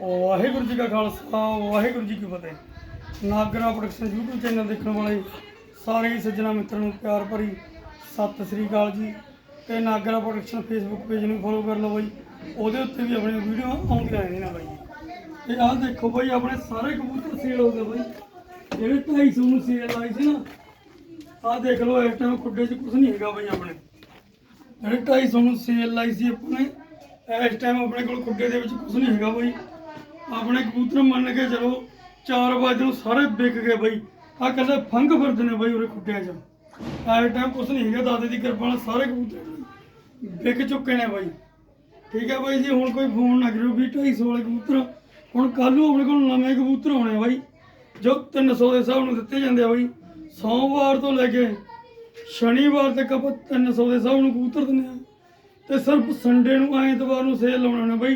ਵਾਹਿਗੁਰੂ ਜੀ ਕਾ ਖਾਲਸਾ, ਵਾਹਿਗੁਰੂ ਜੀ ਕੀ ਫਤਿਹ। Nagra production YouTube channel ਦੇਖਣ ਵਾਲੇ ਸਾਰੇ ਹੀ ਸੱਜਣਾ ਮਿੱਤਰਾਂ ਨੂੰ ਪਿਆਰ ਭਰੀ ਸਤਿ ਸ੍ਰੀ ਅਕਾਲ ਜੀ। ਤੇ ਨਾਗਰਾ ਪ੍ਰੋਡਕਸ਼ਨ Facebook ਪੇਜ ਨੂੰ ਫੋਲੋ ਕਰ ਲਓ ਬਾਈ। ਉਹਦੇ ਉੱਤੇ ਵੀ ਆਪਣੀਆਂ ਵੀਡੀਓ ਆਉਂਦੀਆਂ ਰਹਿੰਦੀਆਂ ਬਾਈ। ਤੇ ਆਹ ਦੇਖੋ ਬਾਈ, ਆਪਣੇ ਸਾਰੇ ਕਬੂਤਰ ਸੇਲ ਹੋ ਗਏ ਬਾਈ। ਜਿਹੜੇ 250 ਨੂੰ ਸੇਲ ਲਾਈ ਸੀ ਨਾ। ਆਹ ਦੇਖ ਲਓ, ਇਸ ਟਾਈਮ ਖੁੱਡੇ 'ਚ ਕੁਝ ਨਹੀਂ ਹੈਗਾ ਬਾਈ ਆਪਣੇ। ਜਿਹੜੇ 250 ਨੂੰ ਸੇਲ ਲਾਈ ਸੀ ਆਪਣੇ, ਇਸ ਟਾਈਮ ਆਪਣੇ ਕੋਲ ਖੁੱਡੇ ਦੇ ਵਿੱਚ ਕੁਝ ਨਹੀਂ ਹੈਗਾ ਬਾਈ। ਆਪਣੇ ਕਬੂਤਰ ਮੰਨ ਕੇ ਚਲੋ 4 ਵਜੇ ਨੂੰ ਸਾਰੇ ਵਿਕ ਗਏ ਬਾਈ। ਆ ਕੱਲੇ ਫੰਗ ਫਿਰਦੇ ਨੇ ਬਾਈ ਉਰੇ ਖੁੱਡਿਆਂ 'ਚ। ਇਸ ਟਾਈਮ ਕੁਛ ਨਹੀਂ ਹੈਗਾ, ਦਾਦੇ ਦੀ ਕਿਰਪਾ ਨਾਲ ਸਾਰੇ ਕਬੂਤਰ ਵਿਕ ਚੁੱਕੇ ਨੇ ਬਾਈ। ਠੀਕ ਹੈ ਬਾਈ ਜੀ, ਹੁਣ ਕੋਈ ਫੋਨ ਨਾ ਕਰਿਓ ਵੀ 250 ਵਾਲੇ ਕਬੂਤਰ। ਹੁਣ ਕੱਲ ਨੂੰ ਆਪਣੇ ਕੋਲ ਨਵੇਂ ਕਬੂਤਰ ਆਉਣੇ ਆ ਬਾਈ। ਜੋ 300 ਦੇ ਹਿਸਾਬ ਨੂੰ ਦਿੱਤੇ ਜਾਂਦੇ ਆ ਬਾਈ। ਸੋਮਵਾਰ ਤੋਂ ਲੈ ਕੇ ਸ਼ਨੀਵਾਰ ਤੱਕ ਆਪਾਂ 300 ਦੇ ਹਿਸਾਬ ਨੂੰ ਕਬੂਤਰ ਦਿੰਦੇ ਆ। ਤੇ ਸਿਰਫ ਸੰਡੇ ਨੂੰ ਐਤਵਾਰ ਨੂੰ ਸੇਲ ਲਾਉਣਾ ਨੇ ਬਾਈ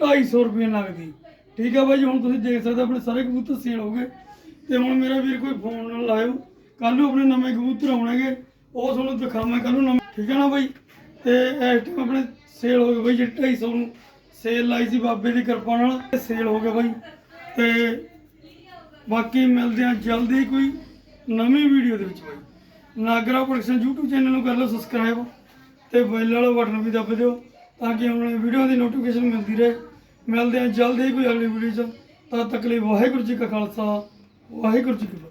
250 ਰੁਪਏ ਲੱਗਦੀ। ਠੀਕ ਆ ਬਾਈ ਜੀ, ਹੁਣ ਤੁਸੀਂ ਦੇਖ ਸਕਦੇ ਹੋ ਆਪਣੇ ਸਾਰੇ ਕਬੂਤਰ ਸੇਲ ਹੋ ਗਏ। ਤੇ ਹੁਣ ਮੇਰਾ ਵੀਰ ਕੋਈ ਫੋਨ ਨਾ ਲਾਇਓ। ਕੱਲ ਨੂੰ ਆਪਣੇ ਨਵੇਂ ਕਬੂਤਰ ਆਉਣਗੇ। ਉਹ ਤੁਹਾਨੂੰ ਦਿਖਾਵਾਂ ਕੱਲ ਨੂੰ ਨਵੇਂ। ਠੀਕ ਹੈ ਨਾ ਬਾਈ? ਤੇ ਇਸ ਟਾਈਮ ਆਪਣੇ ਸੇਲ ਹੋ ਗਏ ਬਾਈ ਜਿਹੜੇ 250 ਨੂੰ ਸੇਲ ਲਾਈ ਸੀ ਬਾਬੇ ਦੀ ਕਿਰਪਾ ਨਾਲ। ਸੇਲ ਹੋ ਗਿਆ ਬਾਈ। ਤੇ ਬਾਕੀ ਮਿਲਦੇ ਆ ਜਲਦੀ ਕੋਈ ਨਵੀਂ ਵੀਡੀਓ ਦੇ ਵਿੱਚ ਬਾਈ। ਨਾਗਰਾ ਪ੍ਰੋਡਕਸ਼ਨ YouTube ਚੈਨਲ ਨੂੰ ਕਰ ਲਓ ਸਬਸਕ੍ਰਾਈਬ ਤੇ ਬੈਲ ਵਾਲਾ ਬਟਨ ਵੀ ਦੱਬ ਦਿਓ ਤਾਂ ਕਿ ਆਉਣ ਵਾਲੀ ਵੀਡੀਓ ਦੀ ਨੋਟੀਫਿਕੇਸ਼ਨ ਮਿਲਦੀ ਰਹੇ। ਮਿਲਦੇ ਆ ਜਲਦੀ ਕੋਈ ਅਗਲੀ ਵੀਡੀਓ 'ਚ। ਤਦ ਤੱਕ ਲਈ ਵਾਹਿਗੁਰੂ ਜੀ ਕਾ ਖਾਲਸਾ, ਵਾਹਿਗੁਰੂ ਜੀ ਕੀ ਫਤਿਹ।